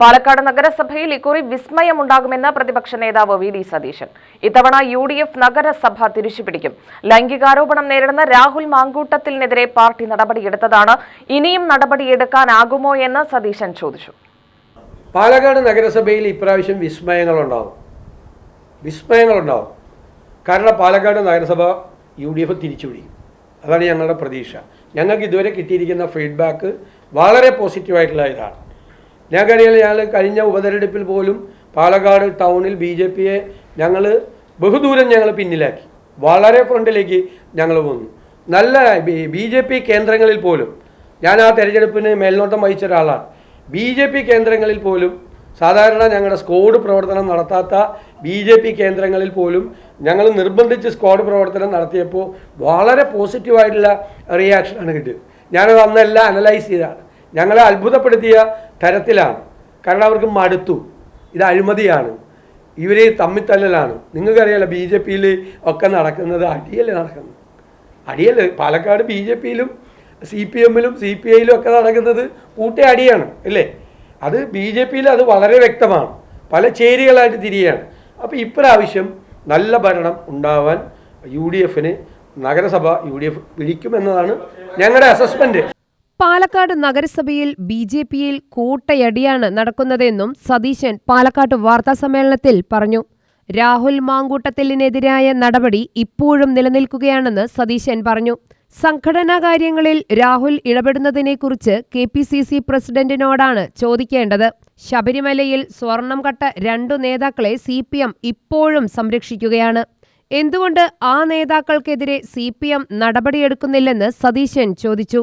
പാലക്കാട് നഗരസഭയിൽ ഇക്കുറി വിസ്മയമുണ്ടാകുമെന്ന് പ്രതിപക്ഷ നേതാവ് വി ഡി സതീശൻ. ഇത്തവണ യു ഡി എഫ് നഗരസഭ തിരിച്ചുപിടിക്കും. ലൈംഗികാരോപണം നേരിടുന്ന രാഹുൽ മാങ്കൂട്ടത്തിനെതിരെ പാർട്ടി നടപടിയെടുത്തതാണ്. ഇനിയും നടപടിയെടുക്കാനാകുമോ എന്ന് സതീശൻ ചോദിച്ചു. പാലക്കാട് നഗരസഭയിൽ ഇപ്രാവശ്യം വിസ്മയങ്ങളുണ്ടാവും. വിസ്മയങ്ങളുണ്ടാവും. കാരണം പാലക്കാട് നഗരസഭ യു ഡി എഫ് തിരിച്ചുപിടിക്കും. അതാണ് ഞങ്ങളുടെ പ്രതീക്ഷ. ഞങ്ങൾക്ക് ഇതുവരെ കിട്ടിയിരിക്കുന്ന ഫീഡ്ബാക്ക് വളരെ പോസിറ്റീവായിട്ടുള്ള ഇതാണ്. ഞങ്ങൾക്കറിയാം ഞങ്ങൾ കഴിഞ്ഞ ഉപതെരഞ്ഞെടുപ്പിൽ പോലും പാലക്കാട് ടൗണിൽ ബി ജെ പിയെ ഞങ്ങൾ ബഹുദൂരം ഞങ്ങൾ പിന്നിലാക്കി. വളരെ ഫ്രണ്ടിലേക്ക് ഞങ്ങൾ വന്നു. നല്ല ബി ജെ പി കേന്ദ്രങ്ങളിൽ പോലും ഞാൻ ആ തെരഞ്ഞെടുപ്പിന് മേൽനോട്ടം വഹിച്ച ഒരാളാണ്. ബി ജെ പി കേന്ദ്രങ്ങളിൽ പോലും സാധാരണ ഞങ്ങളുടെ സ്ക്വാഡ് പ്രവർത്തനം നടത്താത്ത ബി ജെ പി കേന്ദ്രങ്ങളിൽ പോലും ഞങ്ങൾ നിർബന്ധിച്ച് സ്ക്വാഡ് പ്രവർത്തനം നടത്തിയപ്പോൾ വളരെ പോസിറ്റീവായിട്ടുള്ള റിയാക്ഷനാണ് കിട്ടിയത്. ഞാനത് അന്നെല്ലാം അനലൈസ് ചെയ്തതാണ്. ഞങ്ങളെ അത്ഭുതപ്പെടുത്തിയ തരത്തിലാണ്. കാരണം അവർക്ക് മടുത്തു. ഇത് അഴിമതിയാണ്. ഇവർ തമ്മിത്തല്ലലാണ്. നിങ്ങൾക്കറിയാലോ ബി ജെ പിയിൽ ഒക്കെ നടക്കുന്നത് അടിയല്ലേ നടക്കുന്നത്? അടിയല്ലേ? പാലക്കാട് ബി ജെ പിയിലും സി പി എമ്മിലും സി പി ഐയിലും ഒക്കെ നടക്കുന്നത് കൂട്ടേ അടിയാണ് അല്ലേ? അത് ബി ജെ പിയിൽ അത് വളരെ വ്യക്തമാണ്. പല ചേരികളായിട്ട് തിരിയാണ്. അപ്പോൾ ഇപ്രാവശ്യം നല്ല ഭരണം ഉണ്ടാവാൻ യു ഡി എഫിന് നഗരസഭ യു ഡി എഫ് പിടിക്കുമെന്നതാണ് ഞങ്ങളുടെ അസസ്മെന്റ് പാലക്കാട് നഗരസഭയിൽ ബി ജെ പിയിൽ കൂട്ടയടിയാണ് നടക്കുന്നതെന്നും സതീശൻ പാലക്കാട് വാർത്താസമ്മേളനത്തിൽ പറഞ്ഞു. രാഹുൽ മാങ്കൂട്ടത്തിലിനെതിരായ നടപടി ഇപ്പോഴും നിലനിൽക്കുകയാണെന്ന് സതീശൻ പറഞ്ഞു. സംഘടനാ കാര്യങ്ങളിൽ രാഹുൽ ഇടപെടുന്നതിനെക്കുറിച്ച് കെ പി സി സി പ്രസിഡന്റിനോടാണ് ചോദിക്കേണ്ടത്. ശബരിമലയിൽ സ്വർണം കട്ട രണ്ടു നേതാക്കളെ സി പി എം ഇപ്പോഴും സംരക്ഷിക്കുകയാണ്. എന്തുകൊണ്ട് ആ നേതാക്കൾക്കെതിരെ സി പി എം നടപടിയെടുക്കുന്നില്ലെന്ന് സതീശൻ ചോദിച്ചു.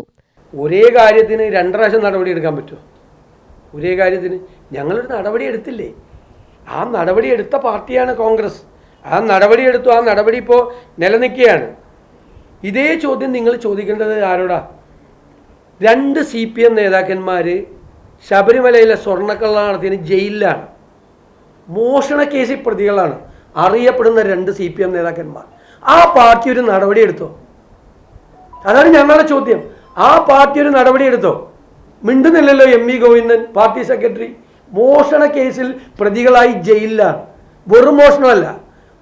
ഒരേ കാര്യത്തിന് രണ്ട് പ്രാവശ്യം നടപടി എടുക്കാൻ പറ്റുമോ? ഒരേ കാര്യത്തിന് ഞങ്ങളൊരു നടപടി എടുത്തില്ലേ? ആ നടപടി എടുത്ത പാർട്ടിയാണ് കോൺഗ്രസ്. ആ നടപടി എടുത്തു ആ നടപടി ഇപ്പോൾ നിലനിൽക്കുകയാണ്. ഇതേ ചോദ്യം നിങ്ങൾ ചോദിക്കേണ്ടത് ആരോടാ? രണ്ട് സി പി എം നേതാക്കന്മാർ ശബരിമലയിലെ സ്വർണക്കള്ള നടത്തിയതിന് ജയിലിലാണ്. മോഷണ കേസിൽ പ്രതികളാണ്. അറിയപ്പെടുന്ന രണ്ട് സി പി എം നേതാക്കന്മാർ. ആ പാർട്ടി ഒരു നടപടി എടുത്തോ? അതാണ് ഞങ്ങളുടെ ചോദ്യം. ആ പാർട്ടി ഒരു നടപടി എടുത്തോ മിണ്ടുന്നില്ലല്ലോ M V Govindan party secretary. മോഷണ കേസിൽ പ്രതികളായി ജയിലിലാണ് വെറും മോഷണമല്ല.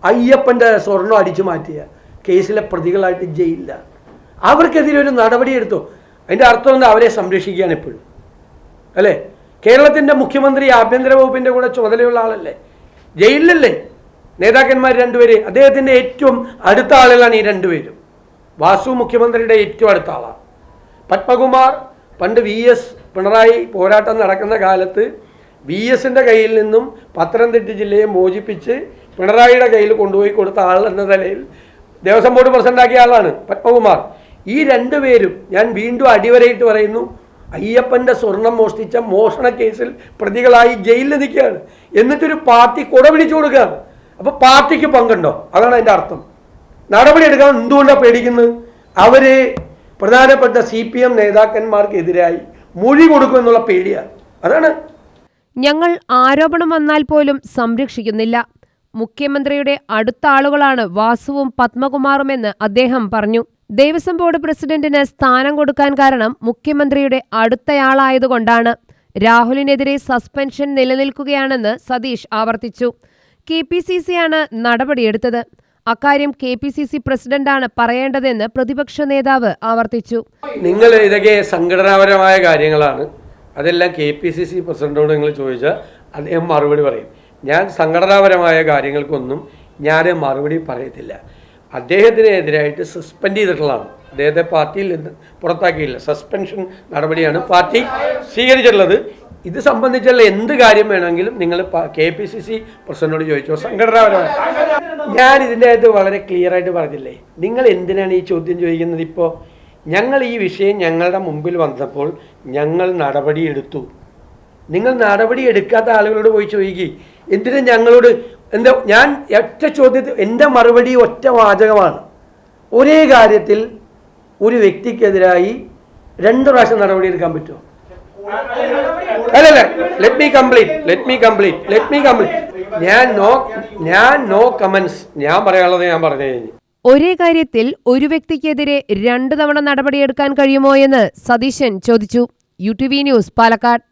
അയ്യപ്പന്റെ സ്വർണം അടിച്ചു മാറ്റിയ കേസിലെ പ്രതികളായിട്ട് ജയിലിലാണ് അവർക്കെതിരെ ഒരു നടപടി എടുത്തോ അതിന്റെ അർത്ഥം എന്താ? അവരെ സംരക്ഷിക്കുകയാണ് എപ്പോഴും. അല്ലേ? കേരളത്തിന്റെ മുഖ്യമന്ത്രി ആഭ്യന്തര വകുപ്പിന്റെ കൂടെ ചുമതലയുള്ള ആളല്ലേ? ജയിലിലല്ലേ? നേതാക്കന്മാർ രണ്ടുപേര്. അദ്ദേഹത്തിന്റെ ഏറ്റവും അടുത്ത ആളുകളാണ് ഈ രണ്ടുപേരും. വാസു മുഖ്യമന്ത്രിയുടെ ഏറ്റവും അടുത്ത ആളാണ്. പത്മകുമാർ പണ്ട് വി എസ് പിണറായി പോരാട്ടം നടക്കുന്ന കാലത്ത് വി എസിന്റെ കയ്യിൽ നിന്നും പത്തനംതിട്ട ജില്ലയെ മോചിപ്പിച്ച് പിണറായിയുടെ കയ്യിൽ കൊണ്ടുപോയി കൊടുത്ത ആൾ എന്ന നിലയിൽ ദേവസ്വം ബോർഡ് പ്രസിഡന്റാക്കിയ ആളാണ് പത്മകുമാർ. ഈ രണ്ടു പേരും ഞാൻ വീണ്ടും അടിവരയിട്ട് പറയുന്നു അയ്യപ്പന്റെ സ്വർണം മോഷ്ടിച്ച മോഷണ കേസിൽ പ്രതികളായി ജയിലിൽ നിൽക്കുകയാണ്. എന്നിട്ടൊരു പാർട്ടി കുട പിടിച്ചു കൊടുക്കുകയാണ്. അപ്പോൾ പാർട്ടിക്ക് പങ്കുണ്ടോ? അതാണ് അതിന്റെ അർത്ഥം. നടപടി എടുക്കാൻ എന്തുകൊണ്ടാണ് പേടിക്കുന്നത്? അവർ പ്രധാനപ്പെട്ട സി പി എം നേതാക്കന്മാർക്കെതിരായി മൊഴി കൊടുക്കുമെന്നുള്ള പേടിയാണ് അതാണ്. ഞങ്ങൾ ആരോപണം വന്നാൽ പോലും സംരക്ഷിക്കുന്നില്ല. മുഖ്യമന്ത്രിയുടെ അടുത്ത ആളുകളാണ് വാസുവും പത്മകുമാറുമെന്ന് അദ്ദേഹം പറഞ്ഞു. ദേവസ്വം ബോർഡ് പ്രസിഡന്റിന് സ്ഥാനം കൊടുക്കാൻ കാരണം മുഖ്യമന്ത്രിയുടെ അടുത്തയാളായതുകൊണ്ടാണ്. രാഹുലിനെതിരെ സസ്പെൻഷൻ നിലനിൽക്കുകയാണെന്ന് സതീഷ് ആവർത്തിച്ചു. കെ പി സി സിയാണ് നടപടിയെടുത്തത്. അക്കാര്യം കെ പി സി സി പ്രസിഡന്റാണ് പറയേണ്ടതെന്ന് പ്രതിപക്ഷ നേതാവ് ആവർത്തിച്ചു. നിങ്ങൾ ഇതൊക്കെ സംഘടനാപരമായ കാര്യങ്ങളാണ്. അതെല്ലാം കെ പി സി സി പ്രസിഡന്റോട് നിങ്ങൾ ചോദിച്ചാൽ അദ്ദേഹം മറുപടി പറയും. ഞാൻ സംഘടനാപരമായ കാര്യങ്ങൾക്കൊന്നും ഞാൻ മറുപടി പറയത്തില്ല. അദ്ദേഹത്തിനെതിരായിട്ട് സസ്പെൻഡ് ചെയ്തിട്ടുള്ളതാണ്. അദ്ദേഹത്തെ പാർട്ടിയിൽ നിന്ന് പുറത്താക്കിയില്ല. സസ്പെൻഷൻ നടപടിയാണ് പാർട്ടി സ്വീകരിച്ചിട്ടുള്ളത്. ഇത് സംബന്ധിച്ചുള്ള എന്ത് കാര്യം വേണമെങ്കിലും നിങ്ങൾ കെ പി സി സി പ്രസിഡന്റിനോട് ചോദിച്ചോ. സംഘടനാപരമായി. ഞാൻ ഇതിന്റെ അകത്ത് വളരെ ക്ലിയർ ആയിട്ട് പറഞ്ഞില്ലേ? നിങ്ങൾ എന്തിനാണ് ഈ ചോദ്യം ചോദിക്കുന്നത് ഇപ്പോൾ ഞങ്ങൾ ഈ വിഷയം ഞങ്ങളുടെ മുമ്പിൽ വന്നപ്പോൾ ഞങ്ങൾ നടപടിയെടുത്തു നിങ്ങൾ നടപടി എടുക്കാത്ത ആളുകളോട് പോയി ചോദിക്കുക എന്തിനാ ഞങ്ങളോട് എന്താ ഞാൻ ഒറ്റ ചോദ്യത്തിൽ എന്റെ മറുപടി ഒറ്റ വാചകമാണ്. ഒരേ കാര്യത്തിൽ ഒരു വ്യക്തിക്കെതിരായി രണ്ട് പ്രാവശ്യം നടപടി എടുക്കാൻ പറ്റുമോ? അല്ലല്ല let me complete let me complete let me complete ഞാൻ നോ ഞാൻ നോ കമൻസ് ഞാൻ പറയാനുള്ളത് ഞാൻ പറഞ്ഞു കഴിഞ്ഞു. ഒരേ കാര്യത്തിൽ ഒരു വ്യക്തിക്കെതിരെ രണ്ടു തവണ നടപടിയെടുക്കാൻ കഴിയുമോ എന്ന് സതീശൻ ചോദിച്ചു. U T V news Palakkad.